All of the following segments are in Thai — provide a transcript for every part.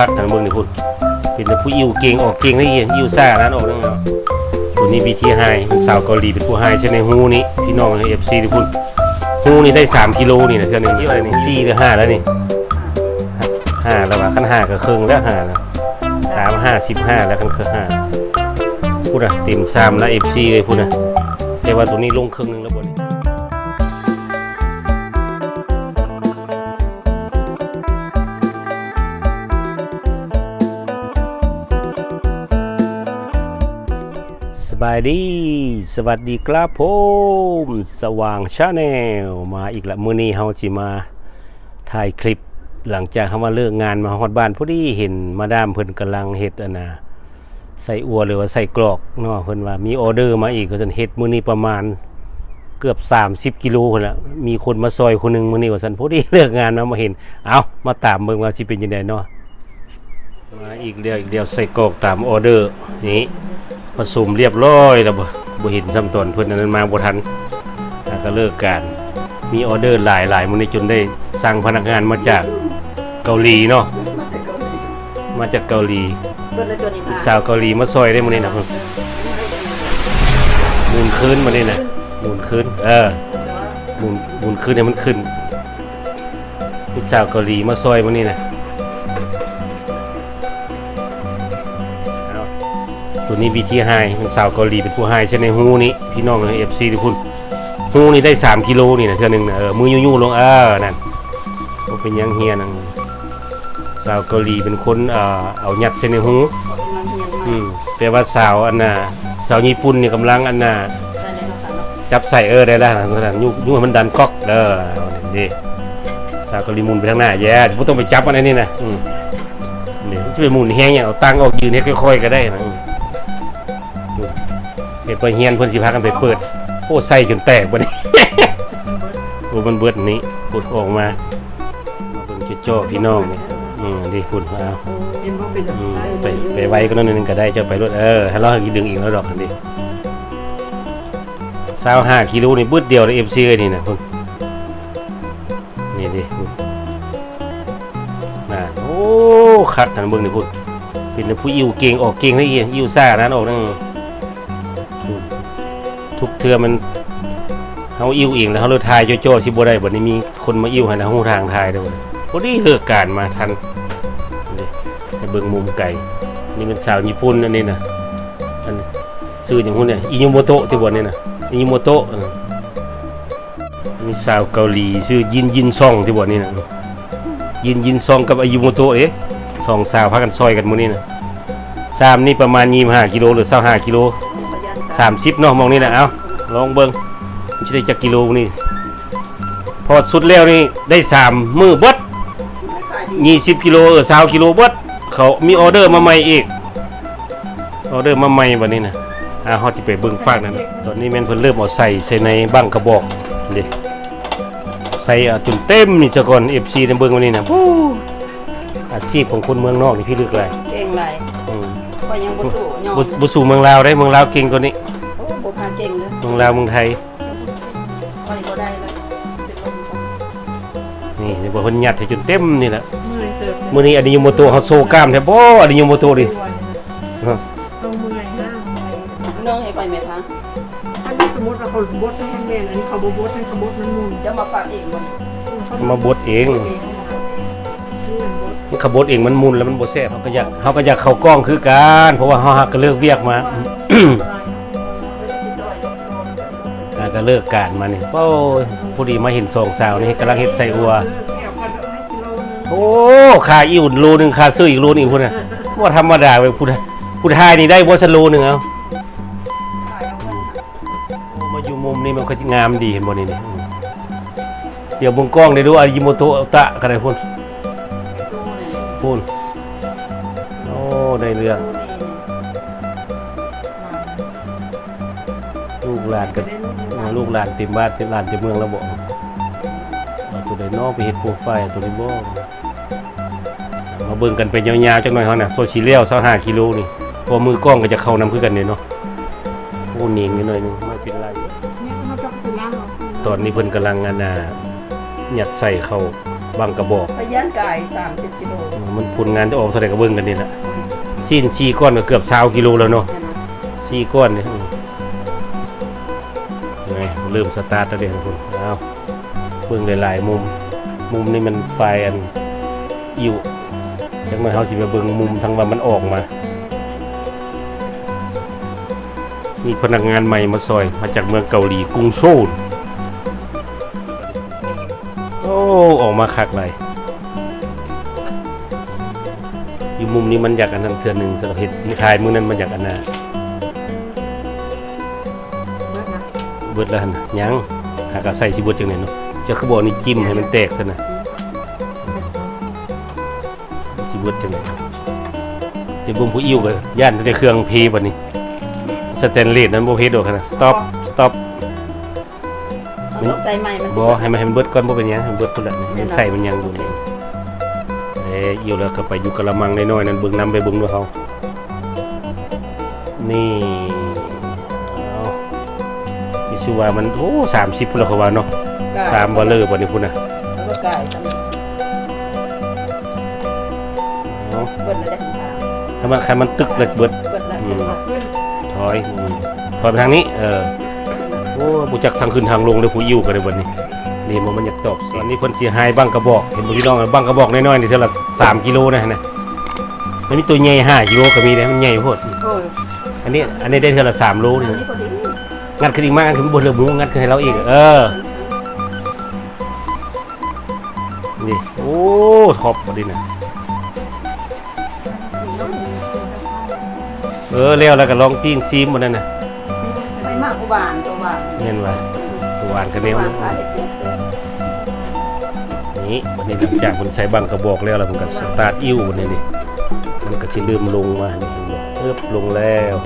คักทางเมืองนี่พุ่นเป็นแต่ผู้อิวเก่งออกเก่งได้เอียอิวซ่านั้นออกนั่นเนาะตัวนี้บีทีไฮเป็นสาวเกาหลีเป็นผู้ไฮใช่ในฮูนี่พี่น้องในเอฟซีที่พุ่นฮูนี่ได้ 3กิโลนี่นะเท่านึงนี่อะไรนี่สี่หรือห้าแล้วนี่ห้าแล้วว่าขั้นห้าก็ครึ่งแล้วห้าแล้วสามห้าสิบห้าแล้วขั้นคือห้าพูดอะเต็มสามแล้วเอฟซีเลยพูดอะแต่ว่าตัวนี้ลงครึ่งหนึงแล้วบนนี้ บายดี สวัสดีครับผมสว่างชาแนลมาอีกละมื้อนี้เฮาสิมาถ่ายคลิป หลังจากเฮามาเลิกงานมาฮอดบ้านพอดีเห็นมาดามเพิ่นกำลังเฮ็ดอันน่ะใส่อัวหรือว่าใส่กรอกเนาะเพิ่นว่ามีออเดอร์มาอีกก็ซั่นเฮ็ดมื้อนี้ประมาณเกือบ 30กิโลพุ่นละมีคนมาซอยคนหนึงมื้อนี้ว่าซั่นพอดีเลิกงานมามาเห็น เอามาตามเบิ่งว่าสิเป็นจังไดเนาะมาอีกเดียวอีกเดียวใส่กรอกตามออเดอร์นี่ ผสมเรียบร้อยแล้วบ่บ่เห็นซ้ำตอนเพิ่นอันนั้นมาบ่ทันแล้วก็เลิกการมีออเดอร์หลายหลายมื้อนี้จนได้สั่งพนักงานมาจากเกาหลีเนาะมาจากเกาหลีสาวเกาหลีมาซอยได้มื้อนี้นะเพิ่นหมุนคืนมานี่นะหมุนคืนเออหมุนหมุนคืนให้มันขึ้นมีสาวเกาหลีมาซอยมื้อนี้นะ ตัวนี้ BT High เป็นสาวเกาหลีเป็นผู้ไฮใช่ในฮูนี่พี่น้องใน FC ทุกคนฮูนี่ได้ 3กิโลนี่นะเทื่อหนึงนะเออมือยู่ยๆลงเออนั่นเป็นยังเฮียนั่นสาวเกาหลีเป็นคนเอ่อเอาหยัดใส่ในฮูกำลังเฮียนอืมแปลว่าสาวอันน่ะสาวญี่ปุ่นนี่กำลังอันน่ะจับใส่เออได้แล้วนะนั่นยุ่ยุ่มันดันก๊อกเด้ออนี่สาวเกาหลีหมุนไปทางหน้าแย่บ่ต้องไปจับอันนี้นะอืมนี่มันจะไปหมุนแฮงอย่างเอาตั้งออกยืนให้ค่อยๆก็ได้นะ เฮ็ดไปเฮียนเพิ่นสิพากันไปเปิด โอ้ใส่จนแตกบ่นี่โอ้มันเบิดนี้ปุดออกมามาเบิ่งจ้อพี่น้องนี่อืมดีพุ่นเอาเห็นว่าอืมไปไปไว้ก็นั่นนึงก็ได้เจะไปรถเออให้เราให้ดึงอีกแล้วดอกอันนี้สาวห้ากิโลนี่บึดเดียวเลยเอฟซีเลยนี่นะคุณนี่ดิพุ่นน่ะโอ้คักทันเบิ่งนี่พุ่นเป็นผู้อิวเก่งออกเก่งได้เอียอิวซ่านั้นออกนั่นอืม ทุกเทื่อมันเฮาอิวเองแล้วเฮาเลยทายโจ้ๆสิบ่ได้บัดนี้มีคนมาอิวให้นะฮู้ทางทายเด้อบ่ได้เลิกการมาทันไปเบิ่งมุมไก่นี่เป็นสาวญี่ปุ่นอันนี้นะอันซื้ออย่างหุ้นเนี่ยอิโยโมโตะที่บนนี่นะอิโยโมโตะนี่สาวเกาหลีชื่อยินยินซองที่บนนี่นะยินยินซองกับอิโยโมโตะเอ๊ะสองสาวพากันซอยกันมื้อนี้นะสามนี่ประมาณ25กิโลหรือ25กิโล 30เนาะมองนี่นะเอาลองเบิ่งมันสิได้จักกิโลนี่ พอสุดแล้วนี่ได้สามมือเบิดยี่สิบกิโลเออสาวกิโลเบิดเขามีออเดอร์มาใหม่อีกออเดอร์มาใหม่วันนี้นะอ่าฮอดที่ไปเบิ่งฟากนั่นตอนนี้แม่นเพิ่นเริ่มเอาใส่ใส่ในบังกระบอกนี่ใส่จนเต็มนี่ซะก่อน FC ในเบิ่งวันนี้นะอาชีพของคนเมืองนอกนี่พี่ลึกหลยเก่งไรอืม ก็ยังบ่สู้ยอมบ่บ่สู่เมืองลาวได้เมืองลาวเก่งกว่านี้โอ้บ่พาเก่งเลยเมืองลาวเมืองไทย ก็บ่ได้เลยเป็นลมก่อนนี่นี่บ่เพิ่นยัดให้จนเต็มนี่แหละเมื่อยเติบมื้อนี้อดิโยโมโตะเฮาโซกล้ามแท้บ่อดิโยโมโตะดิเอาเมื่อยห้ามเมื่อยน้องให้ไปไหมคะถ้าสมมติว่าเขาบดให้แม่นอันนี้เขาบบดให้เขาบดมันมุนจะมาฝากเองบ่ เอามาบดเอง เองนี่มันบดมัน ขบดเองมันมุนแล้วมันบ่แซ่บเขาก็อยากเขาก็อยากเข้ากล้องคือกันเพราะว่าเฮาหักก็เลิกเวียกมา อ่าก็เลิกการมานี่โอ้ยผู้ดีมาเห็นสองสาวนี่กำลังเฮ็ดใส่อัวเออแก้วพันให้กิโลนึงโอ้ค่าอิ่วโลนึงค่าซื้ออีกโลนึงพุ่นน่ะบ่ธรรมดาเว้ยผู้ทผู้ทายนี่ได้บ่ซะโลนึงเอาโอ้มาอยู่มุมนี้มันก็งามดีเห็นบ่นี่นี่อืมเดี๋ยวเบิ่งกล้องได้ดูอายิโมโตะตะก็ได้พุ่น พุ่นโอ้ ได้เรื่อง ลูกหลานกับลูกหลานเต็มบ้านเต็มหลานเต็มเมืองแล้วบอกเอาตัวใดนอกไปเฮ็ดโปรไฟล์ตัวนี้บ่มาเบิ่งกันไปยาวๆจักหน่อยเฮาน่ะโซชิเลียล25กิโลนี่เพอมือกล้องก็จะเข้านำคือกันนี่เนาะโอ้หนิงนิดหน่อยหนึงไม่เป็นไรนี่เขาจะไปล้างหรอตอนนี้เพิ่นกำลังอันน่ะยัดใส่เข้า บางกระบอกพยานกาย 30กิโลมันผลงานจะออกเท่าไหร่ก็เบิ่งกันนี่แหละสิ้น4ก้อนก็เกือบ20กิโลแล้วเนาะนั่นน่ะสี่ก้อนนี่อืมยังไงเริ่มสตาร์ทแล้วเดี๋ยวคุณเอาเบิ่งหลายๆมุม มุมนี่มันไฟอันอิ่วจังหน่อยเขาสิไปเบิ่งมุมทางว่ามันออกมามีพนักงานใหม่มาซอยมาจากเมืองเกาหลีกรุงโซล มาคักเลยอยู่มุมนี้มันอยากอันนั้นเทือนหนึ่งสำหรับเห็ดถ่ายมือนั้นมันอยากอันนั้นเบิดนะเบิดแล้วหั่นน่ะยังหากะใส่สิเบิดจังได๋เนาะจะคือบ่นี่จิ้มให้มันแตกซะนะสิเบิดจังได๋เดี๋ยวเบิ่งผู้อิ่วก็ย่านแต่เครื่องพีบัดนี้สแตนเลสนั้นบ่เฮ็ดดอกนะสต็อป สต็อปเอาต้องใส่ใหม่มันสิบ่ให้มันให้มันเบิดก่อนบ่เป็นหยังให้มันเบิดพุ่นละมันใส่มันยังอยู่นี่เอ้ยอิ่วแล้วก็ไปอยู่กะละมังน้อยๆนั่นเบิ่งนํไปเบิ่งด้วยเฮานี่เอามีชื่อว่ามันโอ้30พุ่นแล้วเขาว่าเนาะกายสามบอลเลอร์บอลนี่พุ่นนะแล้วก็กายซ้ำเอาเบิดแล้วได้ทางถ้ามันใครมันตึกเลยเบิด เบิดแล้วอืมขึ้นถอยอืมถอยไปทางนี้ เออโอ้บุจักทางขึ้นทางลงเลยผู้อิ่วกันเลยวันนี้นี่มันมันอยากตอบสิอันนี้เพิ่นสิหายบังกระบอกเห็นบ่พี่น้องบังกระบอกน้อยๆนี่เท่าละ3กิโลนะนะมันมีตัวใหญ่5กิโลก็มีนะมันใหญ่โพดโอ้ยอันนี้อันนี้ได้เท่าละ3โลอันนี่นี้พอดีงัดขึ้นอีกมากงัดขึ้นบนเรือหมูงัดขึ้นให้เราอีกเออนี่โอ้ท็อปพอดีนะเออแล้วแล้วก็ลองปิ้งซีมบนนั้นน่ะไม่มากกว่า หวานตัวหวานเห็นว่าตัวหวานกันเนี้ยหวานขายเสียเสียนี่วันนี้หลังจากมันใช้บังกระบอกแล้วแล้วมันก็สตาร์ทอิ่ววันนี้นี่มันก็สิเริ่มลงมานี่เริ่มลงแล้ว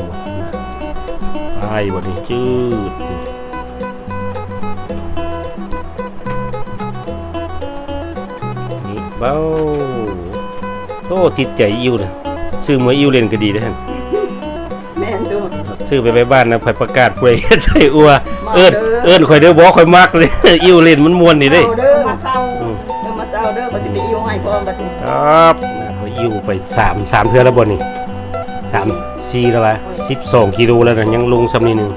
ไปวันนี้จืดนี่เบ้าโอ้ติดใจอิ่วเลยซื้อมาอิ่วเล่นก็ดีนะฮะแม่น ซื้อไปไว้บ้านนะคอยประกาศป่วยใส่อัวมาเอิ้นเด้อเอิ้นคอยเด้อบอกคอยมักเลยอิ่วเล่นมันม่วนนี่เด้เอาเด้อมาเศร้าอืมเด้อมาเศร้าเด้อก็จะไปอิ่วให้พร้อมบัดนี้ครับเขาอิ่วไปสามสามเทือแล้วบนนี่สามสี่แล้ววะสิบสองกิโลแล้วนะยังลงซ้ำนิดนึง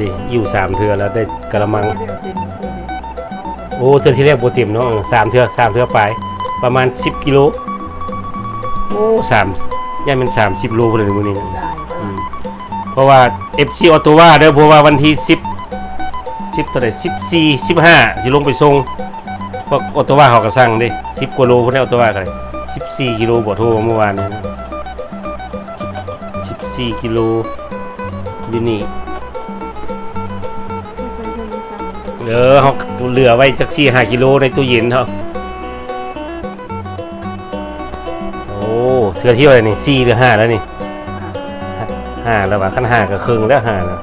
นี่อิ่วสามเทือแล้วได้กระมังเดี๋ยวเต็มตัวเลยโอ้เทือที่แรกโบเต็มเนาะเออสามเทือสามเทือไปประมาณสิบกิโลโอ้สามย่านเป็นสามสิบโลเลยมื้อนี้นะได้อืม เพราะว่าเอฟซีออโตวาเด้อเพราะว่าวันที่สิบสิบเท่าไหร่สิบสี่สิบห้าสิลงไปส่งเพราะออโตวาเขาก็สั่งเด้สิบกว่าโลพุ่นได้ออโตวากันสิบสี่กิโลบ่โทรเมื่อวานนี้นะสิบสี่กิโลอยู่นี่เออเขาเหลือไว้จักสี่ห้ากิโลในตู้เย็นเขาโอ้เสื้อเที่ยวอะไรนี่สี่หรือห้าแล้วนี่ ห้าแล้วว่าขั้นห้าก็ครึ่งแล้วห้าแล้ว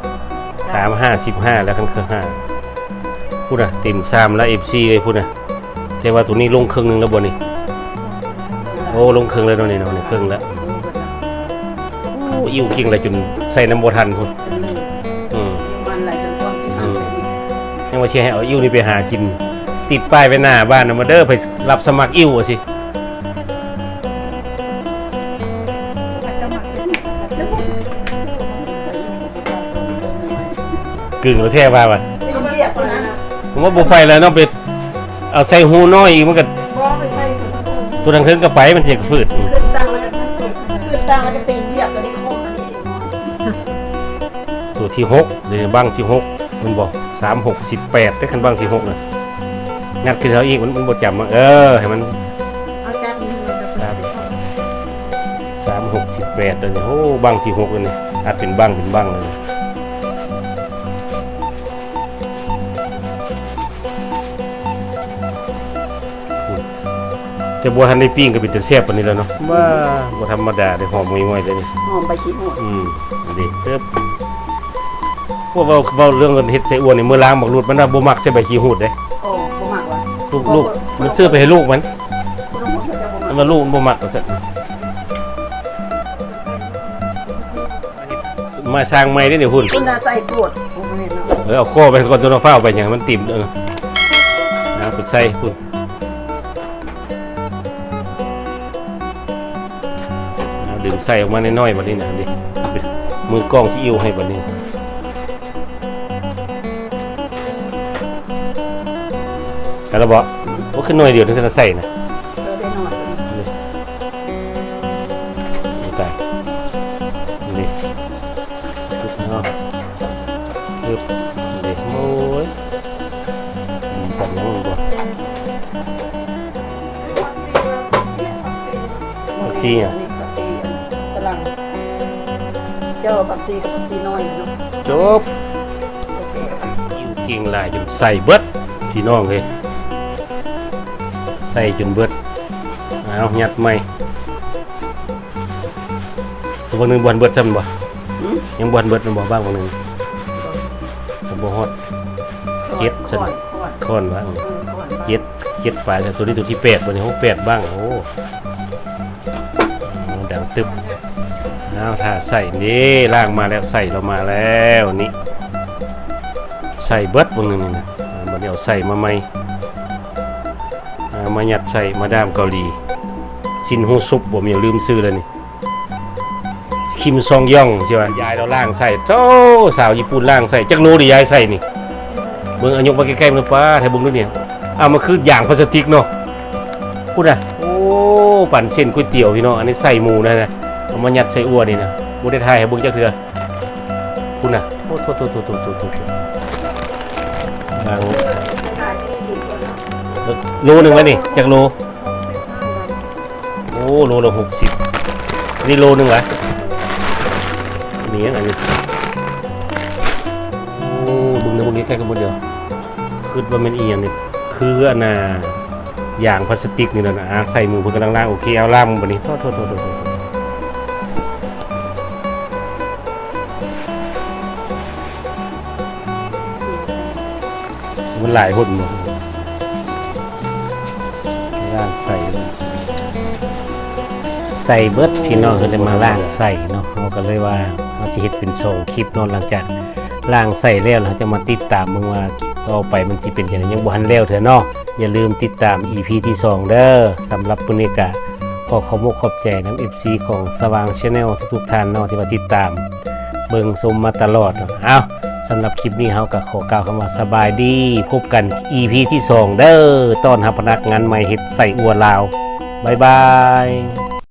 สามห้าสิบห้าแล้วขั้นคือห้าพูดนะเต็มสามแล้วเอฟซีเลยพูดนะแต่ว่าตัวนี้ลงครึ่งหนึ่งแล้วบนนี่โอ้ลงครึ่งแล้วเนาะนี่เนาะนี่ครึ่งแล้วโอ้อิ่วเก่งเลยจนใส่น้ำโบทันพูดอืมมันไหลจนท้องสิหักไปอีกยังว่าเชียร์ให้เอาอิ่วนี่ไปหากิน ติดป้ายไว้หน้าบ้านนะมาเด้อไปรับสมัครอิ่วอะสิ กกึ่งแล้วแท้ว่าว่ะตีนเรียบคนนั้นผมว่าบุไฟแล้วเนาะไปเอาใส่หูน้อยอีกมันก็บ่ไปใส่ถุงมือตัวนั้นขึ้นกระไปมันเจ็บฝืดอืมขึ้นตั้งแล้วก็ขึ้นตั้งแล้วก็ตีนเรียบแล้วนี่คมอันนี้ตัวที่หกเดี๋ยวบ้างที่หกมันบอกสามหกสิบแปดได้คันบ้างที่หกนะงัดขึ้นเขาอีกมันมันบดจำอะเออให้มันเอาแก้มนี้มันจะเป็นสีทองสามหกสิบแปดเลยโอ้บ้างที่หกเลยนี่อาจเป็นบ้างเป็นบ้างเลย แต่บัวทันได้ปิ้งก็เป็นแต่แซ่บกว่านี้แล้วเนาะว่าบัวธรรมดาได้หอมงวยๆเลยนี่หอมไปขี้หัวอืมอันนี้เติบพวกเว้าเว้าเรื่องเงินเฮ็ดใส่อ้วนนี่มื้อล้างบักรูดมันน่ะบ่มักใส่ใบขี้หูดเด้โอ้บ่มากว่ะลูกลูกมันซื้อไปให้ลูกมันคุณลุงเขาจะบ่มันมากว่าลูกมันบ่มักว่าซั่นมาสร้างใหม่เด้นี่หุ่นคุณน่ะใส่กรวดโอ้บ่แม่นเนาะเออเอาโคไปก่อนตัวน้องฟ้าวไปหยังมันติ่มเออนะไปใส่หุ่น ดึงใส่ออกมาน้อยๆบัดนี้นะดิมือกล้องที่อิ่วให้บัดนี้แล้วเราบอกว่าขึ้นหน่อยเดียวถึงจะใส่นะเออได้หน่อยนี่ตายนี่ปึ๊บเนาะปึ๊บนี่โอ้ยอืมแบบนั้นบ่ผักชีอะ เจ้าผักชีกับผักชีน้อยเนาะจบอยู่เก่งหลายจนใส่เบิดพี่น้องเลยใส่จนเบิดเอายัดใหม่ตัวบางหนึงบวนเบิดซ้ำบ่หืมยังบวนเบิดมันบ่บ้างบางหนึงก็บ่ฮอดเจ็ดก่อนก่อนค้อนบ้างเออก่อนเจ็ดเจ็ดปลายแต่ตัวนี้ตัวที่แปดตัวนี้หกแปดบ้างโอ้เอาดังตึบ เอาถ้าใส่นี่ล่างมาแล้วใส่เรามาแล้วนี่ใส่เบิดบางหนึงนี่นะอ่าบัดนี้เอาใส่มาใหม่อ่ามายัดใส่มาดามเกาหลีซินฮูซุปผมอยังลืมซื้อเลยนี่คิมซองย่องใช่ไหมยายเราล่างใส่โธ่สาวญี่ปุ่นล่างใส่จักโลดิยายใส่นี่เบิ่งอายกมาใกล้ๆมันป้าไทยบุ้งด้วยเนี่ยเอามาคืออย่างพลาสติกเนาะพูดอะโอ้ปั่นเส้นก๋วยเตี๋ยวพี่เนาะอันนี้ใส่หมูนะนะ เอามายัดใส่อัวนี่นะบุได้ทายให้เบิ่งจักเทื่อพูดน่ะโอ้โทษโทษโทษโทษโทษโทษบางโลหนึ่งไหมนี่จากโลโอ้โลละหกสิบนี่โลหนึ่งเหรอนี่อันนี้โอ้บึงนะบึงใกล้ๆกันหมดเดียวคือว่ามันอียงนี่คืออันน่ะอย่างพลาสติกนี่นะนะอะใส่มือเพื่อกำลังล่างโอเคเอาล่างมันนี้โทษโทษโทษโทษ มันหลายหุ่นหมดล่างใส่ใส่เบิดพี่น้องก็เลยมาล่างใส่เนาะเราก็เลยว่าเราจะเห็ดเป็นโซงคลิปเนอนหลังจากล่างใส่แล้วเราจะมาติดตามมึงว่าต่อไปมันจะเป็นอย่างไรยังบ่ทันแล้วเถอะเนาะอย่าลืมติดตาม EP ที่ 2 เด้อสำหรับปุณิกะขอขอบมกขอบใจน้ำ FC ของสว่างชาแนลทุกๆท่านเนาะที่มาติดตาม เบิงชมมาตลอดเนาะเอา สำหรับคลิปนี้เฮากับขอกล่าวคำว่าสบายดี พบกัน EP ที่ 2 เด้อต้อนรับพนักงานใหม่เฮ็ดใส่อัวลาว บ๊ายบาย